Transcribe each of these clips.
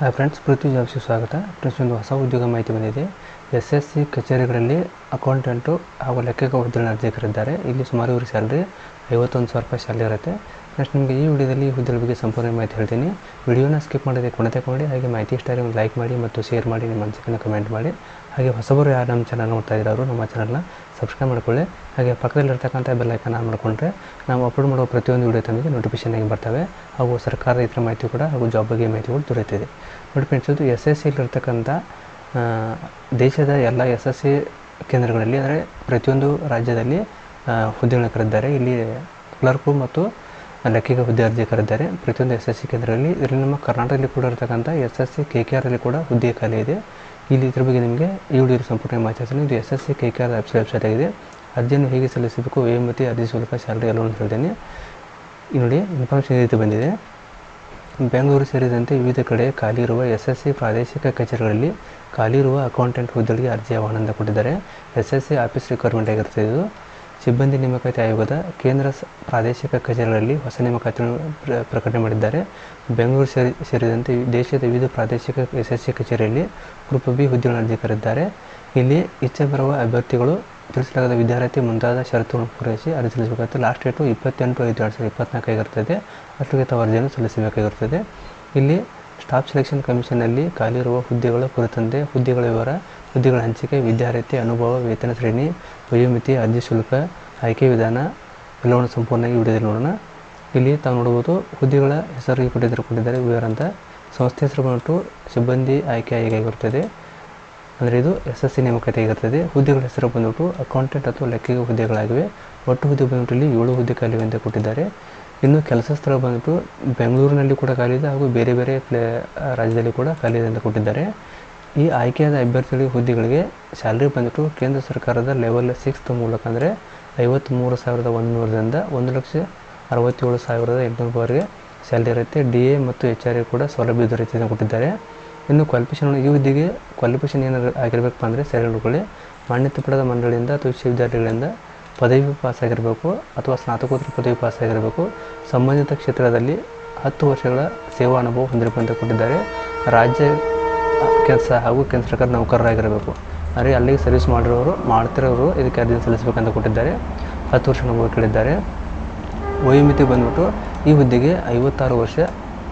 Hi friends ಪೃಥ್ವಿ ಜಾಬ್ಸ್ಗೆ ಸ್ವಾಗತ. Friends ಒಂದು ಹೊಸ ಉದ್ಯೋಗ ಮಾಹಿತಿ ಬಂದಿದೆ. ಎಸ್ ಎಸ್ ಸಿ ಕಚೇರಿಗಳಲ್ಲಿ ಅಕೌಂಟೆಂಟು ಹಾಗೂ ಲೆಕ್ಕಕ ಹುದ್ದೆಗಳನ್ನ ಅರ್ಜಿಕರಿದ್ದಾರೆ. ಇಲ್ಲಿ ಸುಮಾರು ಇವ್ರಿಗೆ ಸ್ಯಾಲ್ರಿ ಐವತ್ತೊಂದು ಸಾವಿರ ರೂಪಾಯಿ ಸ್ಯಾಲ್ರಿ ಇರುತ್ತೆ. ನೆಕ್ಸ್ಟ್ ನಿಮಗೆ ಈ ವಿಡಿಯೋದಲ್ಲಿ ಹುದ್ದೆಗಳ ಬಗ್ಗೆ ಸಂಪೂರ್ಣ ಮಾಹಿತಿ ಹೇಳ್ತೀನಿ. ವಿಡಿಯೋನ ಸ್ಕಿಪ್ ಮಾಡದೆ ಕೊನೆ ಕೊಡಿ ಹಾಗೆ ಮಾಹಿತಿ ಇಷ್ಟ ಒಂದು ಲೈಕ್ ಮಾಡಿ ಮತ್ತು ಶೇರ್ ಮಾಡಿ, ನಿಮ್ಮ ಮನಸ್ಸಿನ ಕಮೆಂಟ್ ಮಾಡಿ. ಹಾಗೆ ಹೊಸಬರು ಯಾರು ನಮ್ಮ ಚಾನಲ್ ನೋಡ್ತಾ ಇದ್ದಾರೆ ನಮ್ಮ ಚಾನಲ್ನ ಸಬ್ಸ್ಕ್ರೈಬ್ ಮಾಡ್ಕೊಳ್ಳಿ. ಹಾಗೆ ಪಕ್ಕದಲ್ಲಿರ್ತಕ್ಕಂಥ ಬೆಲ್ ಐಕನ್ ಆನ್ ಮಾಡಿಕೊಂಡ್ರೆ ನಾವು ಅಪ್ಲೋಡ್ ಮಾಡುವ ಪ್ರತಿಯೊಂದು ವಿಡಿಯೋ ತಮಗೆ ನೋಟಿಫಿಕೇಶನ್ ಆಗಿ ಬರ್ತವೆ. ಹಾಗೂ ಸರ್ಕಾರದ ಇತರ ಮಾಹಿತಿ ಕೂಡ ಹಾಗೂ ಜಾಬ್ ಬಗ್ಗೆ ಮಾಹಿತಿಗಳು ದೊರೆಯುತ್ತಿದೆ. ನೋಡಿ ಫ್ರೆಂಡ್ಸ್ ಇದು ಎಸ್ ಎಸ್ ಸಿಲಿರ್ತಕ್ಕಂಥ ದೇಶದ ಎಲ್ಲ ಎಸ್ ಎಸ್ ಸಿ ಕೇಂದ್ರಗಳಲ್ಲಿ, ಅಂದರೆ ಪ್ರತಿಯೊಂದು ರಾಜ್ಯದಲ್ಲಿ ಹುದ್ದೆಗಳನ್ನ ಕರೆದಿದ್ದಾರೆ ಇಲ್ಲಿ ಕ್ಲರ್ಕು ಮತ್ತು ಲೆಕ್ಕಿಗ ಹುದ್ದೆ ಕರೆದಿದ್ದಾರೆ ಪ್ರತಿಯೊಂದು ಎಸ್ ಎಸ್ ಸಿ ಕೇಂದ್ರಗಳಲ್ಲಿ, ಇದರಲ್ಲಿ ನಮ್ಮ ಕರ್ನಾಟಕದಲ್ಲಿ ಕೂಡ ಇರತಕ್ಕಂಥ S S C K K ಆರಲ್ಲಿ ಕೂಡ ಹುದ್ದೆ ಖಾಲಿ ಇದೆ. ಇಲ್ಲಿ ಇದರ ಬಗ್ಗೆ ನಿಮಗೆ ಈ ವಿಡಿಯೋ ಸಂಪೂರ್ಣ ಮಾಹಿತಿ ಇದು S S C K K R website website ಆಗಿದೆ. ಅರ್ಜಿಯನ್ನು ಹೇಗೆ ಸಲ್ಲಿಸಬೇಕು, ವೇಮತಿ, ಅರ್ಜಿ ಶುಲ್ಕ ಸ್ಯಾಲರಿ ಅಂತ ಹೇಳ್ತೇನೆ. ಈ ನೋಡಿ ಇನ್ಫಾರ್ಮೇಷನ್ ಇದೆ ಬಂದಿದೆ. ಬೆಂಗಳೂರು ಸೇರಿದಂತೆ ವಿವಿಧ ಕಡೆ ಖಾಲಿ ಇರುವ ಎಸ್ ಎಸ್ ಸಿ ಪ್ರಾದೇಶಿಕ ಕಚೇರಿಗಳಲ್ಲಿ ಖಾಲಿ ಇರುವ ಅಕೌಂಟೆಂಟ್ ಹುದ್ದೆಗಳಿಗೆ ಅರ್ಜಿ ಆಹ್ವಾನ ಕೊಟ್ಟಿದ್ದಾರೆ. S S C office requirement ಆಗಿರ್ತದೆ ಇದು. ಸಿಬ್ಬಂದಿ ನೇಮಕಾತಿ ಆಯೋಗದ ಕೇಂದ್ರ ಪ್ರಾದೇಶಿಕ ಕಚೇರಿಗಳಲ್ಲಿ ಹೊಸ ನೇಮಕಾತಿಯನ್ನು ಪ್ರ- ಪ್ರಕಟಣೆ ಮಾಡಿದ್ದಾರೆ. ಬೆಂಗಳೂರು ಸೇರಿ, ಸೇರಿದಂತೆ ದೇಶದ ವಿವಿಧ ಪ್ರಾದೇಶಿಕ ಎಸ್ ಎಸ್ ಸಿ ಕಚೇರಿಯಲ್ಲಿ ಗ್ರೂಪ್ ಬಿ ಹುದ್ದೆಗಳನ್ನು ಅರ್ಜಿಕರಿದ್ದಾರೆ. ಇಲ್ಲಿ ಇಚ್ಛೆ ಬರುವ ಅಭ್ಯರ್ಥಿಗಳು ತಿಳಿಸಲಾಗದ ವಿದ್ಯಾರ್ಥಿ ಮುಂತಾದ ಷರತ್ತುಗಳನ್ನು ಪೂರೈಸಿ ಅರ್ಜಿ ಸಲ್ಲಿಸಬೇಕಾಗುತ್ತೆ. ಲಾಸ್ಟ್ ಡೇಟು ಇಪ್ಪತ್ತೆಂಟು ಐದು ಎರಡು ಸಾವಿರದ ಇಪ್ಪತ್ನಾಲ್ಕು ಆಗಿರ್ತದೆ ಅಷ್ಟಕ್ಕೆ ತಾವು ಅರ್ಜಿಯನ್ನು ಸಲ್ಲಿಸಬೇಕಾಗಿರ್ತದೆ. ಇಲ್ಲಿ ಸ್ಟಾಫ್ ಸೆಲೆಕ್ಷನ್ ಕಮಿಷನ್ನಲ್ಲಿ ಖಾಲಿ ಇರುವ ಹುದ್ದೆಗಳ ಕುರಿತಂತೆ ಹುದ್ದೆಗಳ ವಿವರ ಹುದ್ದೆಗಳ ಹಂಚಿಕೆ ವಿದ್ಯಾರ್ಥಿ ಅನುಭವ, ವೇತನ ಶ್ರೇಣಿ, ವಯೋಮಿತಿ, ಅರ್ಜಿ ಶುಲ್ಕ, ಆಯ್ಕೆ ವಿಧಾನ ಎಲ್ಲವನ್ನು ಸಂಪೂರ್ಣವಾಗಿ ವಿಡಿಯೋದಲ್ಲಿ ನೋಡೋಣ. ಇಲ್ಲಿ ತಾವು ನೋಡ್ಬೋದು ಹುದ್ದೆಗಳ ಹೆಸರು ಕೊಟ್ಟಿದ್ದಾರೆ ಕೊಟ್ಟಿದ್ದಾರೆ, ವಿವರ ಅಂತ. ಸಂಸ್ಥೆ ಹೆಸರು ಬಂದ್ಬಿಟ್ಟು ಸಿಬ್ಬಂದಿ ಆಯ್ಕೆ ಆಗಿರುತ್ತದೆ ಅಂದರೆ ಇದು ಎಸ್ ಎಸ್ ಸಿ ನೇಮಕಾತಿ ಆಗಿರ್ತದೆ. ಹುದ್ದೆಗಳ ಹೆಸರು ಬಂದ್ಬಿಟ್ಟು ಅಕೌಂಟೆಂಟ್ ಅಥವಾ ಲೆಕ್ಕಿಗ ಹುದ್ದೆಗಳಾಗಿವೆ. ಒಟ್ಟು ಹುದ್ದೆ ಬಂದ್ಬಿಟ್ಟು ಇಲ್ಲಿ ಏಳು ಹುದ್ದೆ ಖಾಲಿವೆ ಅಂತ ಕೊಟ್ಟಿದ್ದಾರೆ. ಇನ್ನು ಕೆಲಸ ಸ್ಥಳ ಬಂದ್ಬಿಟ್ಟು ಬೆಂಗಳೂರಿನಲ್ಲಿ ಕೂಡ ಖಾಲಿ ಇದೆ ಹಾಗೂ ಬೇರೆ ಬೇರೆ ಪ್ಲೇ ರಾಜ್ಯದಲ್ಲಿ ಕೂಡ ಖಾಲಿ ಇದೆ ಅಂತ ಕೊಟ್ಟಿದ್ದಾರೆ. ಈ ಆಯ್ಕೆಯಾದ ಅಭ್ಯರ್ಥಿಗಳಿಗೆ ಹುದ್ದೆಗಳಿಗೆ ಸ್ಯಾಲ್ರಿ ಬಂದ್ಬಿಟ್ಟು ಕೇಂದ್ರ ಸರ್ಕಾರದ ಲೆವೆಲ್ ಸಿಕ್ಸ್ತ್ ಮೂಲಕ ಅಂದರೆ ಐವತ್ತ್ಮೂರು ಸಾವಿರದ ಒಂದುನೂರರಿಂದ ಒಂದು ಲಕ್ಷ ಅರವತ್ತೇಳು ಸಾವಿರದ ಎಂಟುನೂರವರೆಗೆ ಸ್ಯಾಲ್ರಿ ಇರುತ್ತೆ. ಡಿ ಎ ಮತ್ತು ಎಚ್ ಆರ್ ಎ ಕೂಡ ಸೌಲಭ್ಯ ದೊರೆಯುತ್ತೆ ಕೊಟ್ಟಿದ್ದಾರೆ. ಇನ್ನು ಕ್ವಾಲಿಫಿಕೇಷನ್ ಈ ಹುದ್ದೆಗೆ ಕ್ವಾಲಿಫಿಕೇಷನ್ ಏನಾದ್ರು ಆಗಿರಬೇಕಪ್ಪ ಅಂದರೆ ಸ್ಯಾಲ್ರಿ ಮಾನ್ಯತೆ ಪಡೆದ ಮಂಡಳಿಯಿಂದ ಅಥವಾ ವಿಶ್ವವಿದ್ಯಾಲಯಗಳಿಂದ ಪದವಿ ಪಾಸ್ ಆಗಿರಬೇಕು ಅಥವಾ ಸ್ನಾತಕೋತ್ತರ ಪದವಿ ಪಾಸ್ ಆಗಿರಬೇಕು ಸಂಬಂಧಿತ ಕ್ಷೇತ್ರದಲ್ಲಿ ಹತ್ತು ವರ್ಷಗಳ ಸೇವಾ ಅನುಭವ ಹೊಂದಿರಬೇಕು ಅಂತ ಕೊಟ್ಟಿದ್ದಾರೆ. ರಾಜ್ಯ ಕೆಲಸ ಹಾಗೂ ಕೇಂದ್ರ ಸರ್ಕಾರದ ನೌಕರರಾಗಿರಬೇಕು. ಅಂದರೆ ಅಲ್ಲಿಗೆ ಸರ್ವಿಸ್ ಮಾಡಿರೋರು, ಮಾಡ್ತಿರೋರು ಇದಕ್ಕೆ ಅರ್ಜಿ ಸಲ್ಲಿಸಬೇಕಂತ ಕೊಟ್ಟಿದ್ದಾರೆ. ಹತ್ತು ವರ್ಷ ಅನುಭವ ಕೇಳಿದ್ದಾರೆ. ವಯೋಮಿತಿ ಬಂದ್ಬಿಟ್ಟು ಈ ಹುದ್ದೆಗೆ ಐವತ್ತಾರು ವರ್ಷ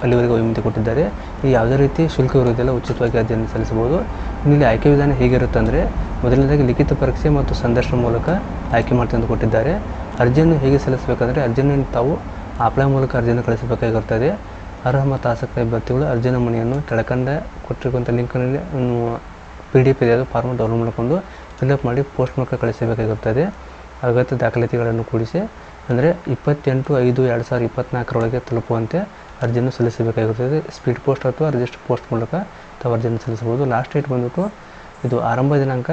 ಅಲ್ಲಿವರೆಗೆ ವಯೋಮಿತಿ ಕೊಟ್ಟಿದ್ದಾರೆ. ಈ ಯಾವುದೇ ರೀತಿ ಶುಲ್ಕ ಇರುವುದಿಲ್ಲ ಉಚಿತವಾಗಿ ಅರ್ಜಿಯನ್ನು ಸಲ್ಲಿಸಬಹುದು. ಇಲ್ಲಿ ಆಯ್ಕೆ ವಿಧಾನ ಹೇಗಿರುತ್ತೆ ಅಂದರೆ ಮೊದಲನೇದಾಗಿ ಲಿಖಿತ ಪರೀಕ್ಷೆ ಮತ್ತು ಸಂದರ್ಶನ ಮೂಲಕ ಆಯ್ಕೆ ಮಾಡ್ತೀನಿ ಅಂತ ಕೊಟ್ಟಿದ್ದಾರೆ. ಅರ್ಜಿಯನ್ನು ಹೇಗೆ ಸಲ್ಲಿಸಬೇಕಂದ್ರೆ ಅರ್ಜಿಯನ್ನು ತಾವು ಆಪ್ಲೈ ಮೂಲಕ ಅರ್ಜಿಯನ್ನು ಕಳಿಸಬೇಕಾಗಿರುತ್ತದೆ ಅರ್ಹ ಮತ್ತು ಆಸಕ್ತ ಅಭ್ಯರ್ಥಿಗಳು ಅರ್ಜಿ ಮನೆಯನ್ನು ಕೆಳಕಂಡ ಕೊಟ್ಟಿರುವಂಥ ಲಿಂಕ್ನಲ್ಲಿ ಪಿ ಡಿ ಎಫ್ ಇದೆ. ಅದು ಫಾರ್ಮ್ ಡೌನ್ಲೋಡ್ ಮಾಡಿಕೊಂಡು ಫಿಲ್ಅಪ್ ಮಾಡಿ ಪೋಸ್ಟ್ ಮೂಲಕ ಕಳಿಸಬೇಕಾಗಿರುತ್ತದೆ ಅಗತ್ಯ ದಾಖಲಾತಿಗಳನ್ನು ಕೂಡಿಸಿ ಅಂದರೆ ಇಪ್ಪತ್ತೆಂಟು, ಐದು, ಎರಡು ಸಾವಿರದ ಇಪ್ಪತ್ತ್ನಾಲ್ಕರೊಳಗೆ ತಲುಪುವಂತೆ ಅರ್ಜಿಯನ್ನು ಸಲ್ಲಿಸಬೇಕಾಗಿರುತ್ತದೆ ಸ್ಪೀಡ್ ಪೋಸ್ಟ್ ಅಥವಾ ರಿಜಿಸ್ಟರ್ ಪೋಸ್ಟ್ ಮೂಲಕ ತಾವು ಅರ್ಜಿಯನ್ನು ಸಲ್ಲಿಸಬಹುದು. ಲಾಸ್ಟ್ ಡೇಟ್ ಬಂದ್ಬಿಟ್ಟು ಇದು ಆರಂಭ ದಿನಾಂಕ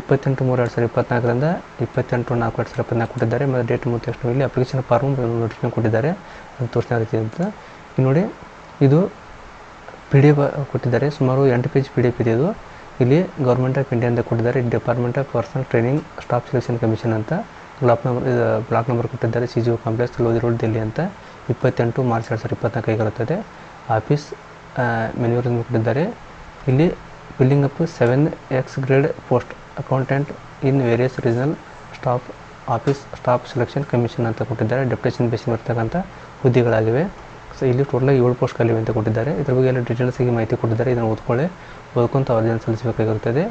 ಇಪ್ಪತ್ತೆಂಟು ಮೂರು ಎರಡು ಸಾವಿರದ ಇಪ್ಪತ್ನಾಲ್ಕರಿಂದ ಇಪ್ಪತ್ತೆಂಟು ನಾಲ್ಕು ಎರಡು ಸಾವಿರದ ಇಪ್ಪತ್ನಾಲ್ಕು ಕೊಟ್ಟಿದ್ದಾರೆ. ಮತ್ತು ಡೇಟ್ ಮುಗಿದ ತಕ್ಷಣ ಇಲ್ಲಿ ಅಪ್ಲಿಕೇಶನ್ ಫಾರ್ಮ್ ನೋಟಿಫಿಕೇಶನ್ ಕೊಟ್ಟಿದ್ದಾರೆ. ಅದು ತೋರಿಸಿದ ರೀತಿ ಅಂತ ನೋಡಿ, ಇದು ಪಿ ಡಿ ಎಫ್ ಕೊಟ್ಟಿದ್ದಾರೆ. ಸುಮಾರು ಎಂಟು ಪೇಜ್ ಪಿ ಡಿ ಎಫ್ ಇದೆ ಇದು. ಇಲ್ಲಿ ಗೌರ್ಮೆಂಟ್ ಆಫ್ ಇಂಡಿಯಾ ಅಂತ ಕೊಟ್ಟಿದ್ದಾರೆ department of personnel training staff selection commission ಅಂತ. ಬ್ಲಾಕ್ ನಂಬರ್ ಬ್ಲಾಕ್ ನಂಬರ್ ಕೊಟ್ಟಿದ್ದಾರೆ C G complex Lodhi road Delhi ಅಂತ. ಇಪ್ಪತ್ತೆಂಟು ಮಾರ್ಚ್ ಎರಡು ಸಾವಿರದ ಇಪ್ಪತ್ನಾಲ್ಕು ಬರುತ್ತದೆ ಆಫೀಸ್ ಮೆನ್ಯೂರ್ ಕೊಟ್ಟಿದ್ದಾರೆ. ಇಲ್ಲಿ filling up seven X grade post accountant in various regional staff office staff selection commission ಅಂತ ಕೊಟ್ಟಿದ್ದಾರೆ. ಡೆಪ್ಯುಟೇಷನ್ ಬೇಸ್ ಬರ್ತಕ್ಕಂಥ ಹುದ್ದೆಗಳಾಗಿವೆ. ಸೊ ಇಲ್ಲಿ ಟೋಟಲಾಗಿ ಏಳು ಪೋಸ್ಟ್ ಖಾಲಿವೆ ಅಂತ ಕೊಟ್ಟಿದ್ದಾರೆ. ಇದ್ರ ಬಗ್ಗೆ ಎಲ್ಲ ಡೀಟೇಲ್ಸಿಗೆ ಮಾಹಿತಿ ಕೊಟ್ಟಿದ್ದಾರೆ. ಇದನ್ನು ಓದ್ಕೊಳ್ಳಿ. ಓದ್ಕೊಂತ ಅರ್ಜಿಯನ್ನು ಸಲ್ಲಿಸಬೇಕಾಗಿರುತ್ತದೆ?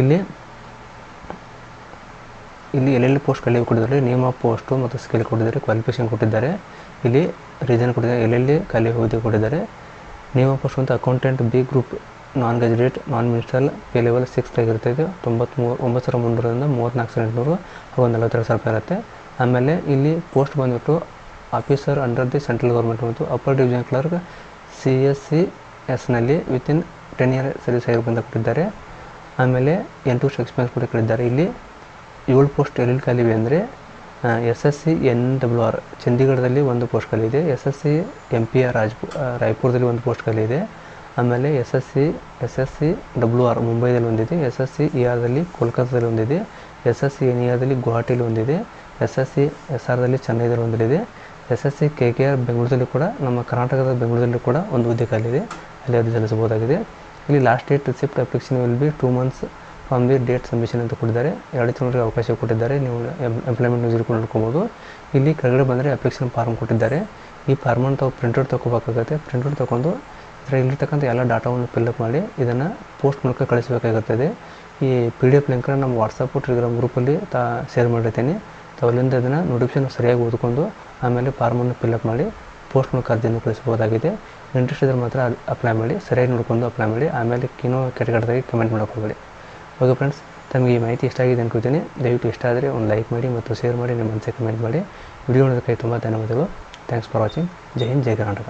ಇಲ್ಲಿ ಇಲ್ಲಿ ಎಲ್ಲೆಲ್ಲಿ ಪೋಸ್ಟ್ ಖಾಲಿ ಕೊಟ್ಟಿದ್ದಾರೆ, ನೇಮ್ ಆಫ್ ಪೋಸ್ಟು ಮತ್ತು ಸ್ಕಿಲ್ ಕೊಟ್ಟಿದ್ದಾರೆ ಕ್ವಾಲಿಫಿಕೇಷನ್ ಕೊಟ್ಟಿದ್ದಾರೆ, ಇಲ್ಲಿ ರೀಸನ್ ಕೊಟ್ಟಿದ್ದಾರೆ, ಎಲ್ಲೆಲ್ಲಿ ಖಾಲಿ ಹುದ್ದೆ ಕೊಟ್ಟಿದ್ದಾರೆ. ನೇಮ್ ಆಫ್ ಪೋಸ್ಟ್ ಅಂತ accountant B group non graduate non minister pay level six ಆಗಿರ್ತದೆ ತೊಂಬತ್ಮೂರು, ಒಂಬತ್ತು ಸಾವಿರ ಮುನ್ನೂರರಿಂದ ಮೂವತ್ತ್ನಾಲ್ಕು ಸಾವಿರ ಎಂಟುನೂರು ಹಾಗೂ ನಲವತ್ತೆರಡು ಸಾವಿರ ರೂಪಾಯಿ ಇರುತ್ತೆ. ಆಮೇಲೆ ಇಲ್ಲಿ ಪೋಸ್ಟ್ ಬಂದುಬಿಟ್ಟು officer under the central government ಮತ್ತು upper division clerk C S C ಎಸ್ನಲ್ಲಿ within ten year service ಆಗಿರ್ಬಂತ ಕೊಟ್ಟಿದ್ದಾರೆ. ಆಮೇಲೆ ಎಂಟು ವರ್ಷ ಎಕ್ಸ್ಪೀರಿಯನ್ಸ್ ಕೂಡ ಕೇಳಿದ್ದಾರೆ. ಇಲ್ಲಿ ಏಳು ಪೋಸ್ಟ್ ಎಲ್ಲೆಲ್ಲಿ ಖಾಲಿವೆ ಅಂದರೆ S S C N W R, ಚಂಡೀಗಢದಲ್ಲಿ ಒಂದು ಪೋಸ್ಟ್ ಖಾಲಿ ಇದೆ. S S C M P R ರಾಜ್ಪು ರಾಯ್ಪುರದಲ್ಲಿ ಒಂದು ಪೋಸ್ಟ್ ಖಾಲಿ ಇದೆ. ಆಮೇಲೆ S S C, S S C W R ಮುಂಬೈದಲ್ಲಿ ಒಂದಿದೆ. ಎಸ್ ಎಸ್ ಸಿ ಇ ಆರ್ದಲ್ಲಿ ಕೋಲ್ಕತ್ತಾದಲ್ಲಿ ಒಂದಿದೆ. S S C N E ಆರ್ದಲ್ಲಿ ಗುವಾಹಟಿಯಲ್ಲಿ ಒಂದಿದೆ. ಎಸ್ ಎಸ್ ಸಿ ಎಸ್ ಆರ್ದಲ್ಲಿ ಚೆನ್ನೈದಲ್ಲಿ ಒಂದಿದೆ. S S C K K R ಬೆಂಗಳೂರಲ್ಲಿ ಕೂಡ, ನಮ್ಮ ಕರ್ನಾಟಕದ ಬೆಂಗಳೂರಲ್ಲಿ ಕೂಡ ಒಂದು ಹುದ್ದೆ ಖಾಲಿ ಇದೆ. ಅಲ್ಲಿ ಅದು ಸಲ್ಲಿಸಬಹುದಾಗಿದೆ ಇಲ್ಲಿ last date receipt application will be two months from date submission ಅಂತ ಕೊಟ್ಟಿದ್ದಾರೆ. ಎರಡು ತಿಂಗಳಿಗೆ ಅವಕಾಶ ಕೊಟ್ಟಿದ್ದಾರೆ. ನೀವು ಎಂಪ್ಲಾಯ್ಮೆಂಟ್ ಯೂಸ್ ಕೂಡ ನೋಡ್ಕೊಬೋದು. ಇಲ್ಲಿ ಕೆಳಗಡೆ ಬಂದರೆ ಅಪ್ಲಿಕೇಶನ್ ಫಾರ್ಮ್ ಕೊಟ್ಟಿದ್ದಾರೆ. ಈ ಫಾರ್ಮನ್ನು ತಾವು ಪ್ರಿಂಟೌಟ್ ತೊಗೋಬೇಕಾಗುತ್ತೆ. ಪ್ರಿಂಟೌಟ್ ತೊಗೊಂಡು ಇದರ ಇಲ್ಲಿರ್ತಕ್ಕಂಥ ಎಲ್ಲ ಡಾಟಾವನ್ನು ಫಿಲ್ಅಪ್ ಮಾಡಿ ಇದನ್ನು ಪೋಸ್ಟ್ ಮೂಲಕ ಕಳಿಸಬೇಕಾಗುತ್ತದೆ. ಈ ಪಿ ಡಿ ಎಫ್ ಲಿಂಕನ್ನು ನಮ್ಮ ವಾಟ್ಸಪ್ಪು ಟೆಲಿಗ್ರಾಮ್ ಗ್ರೂಪಲ್ಲಿ ತಾ ಶೇರ್ ಮಾಡಿರ್ತೀನಿ. ತಾವು ಅಲ್ಲಿಂದ ಇದನ್ನು ನೋಟಿಫಿಕೇಶನ್ ಸರಿಯಾಗಿ ಓದ್ಕೊಂಡು ಆಮೇಲೆ ಫಾರ್ಮನ್ನು ಫಿಲ್ಅಪ್ ಮಾಡಿ ಪೋಸ್ಟ್ ಮೂಲಕ ಅರ್ಜಿಯನ್ನು ಕಳಿಸ್ಬೋದಾಗಿದೆ ಇಂಟ್ರೆಸ್ಟ್ ಇದ್ರೆ ಮಾತ್ರ ಅಪ್ಲೈ ಮಾಡಿ, ಸರಿಯಾಗಿ ನೋಡ್ಕೊಂಡು ಅಪ್ಲೈ ಮಾಡಿ, ಆಮೇಲೆ ಕಿನೋ ಕೆಟಗಡ್ದಾಗಿ ಕಮೆಂಟ್ ಮಾಡೋಕ್ಕೆ ಹೋಗಬೇಡಿ. ಓಕೆ ಫ್ರೆಂಡ್ಸ್ ತಮಗೆ ಈ ಮಾಹಿತಿ ಇಷ್ಟ ಆಗಿದೆ ಅನ್ಕೋತೀನಿ. ದಯವಿಟ್ಟು ಇಷ್ಟ ಆದರೆ ಒಂದು ಲೈಕ್ ಮಾಡಿ ಮತ್ತು ಶೇರ್ ಮಾಡಿ, ನಿಮ್ಮ ಮನಸ್ಸಿಗೆ ಕಮೆಂಟ್ ಮಾಡಿ. ವಿಡಿಯೋ ನೋಡೋದಕ್ಕೆ ತುಂಬ ಧನ್ಯವಾದಗಳು. Thanks for watching Jai Hind, Jai Karnataka.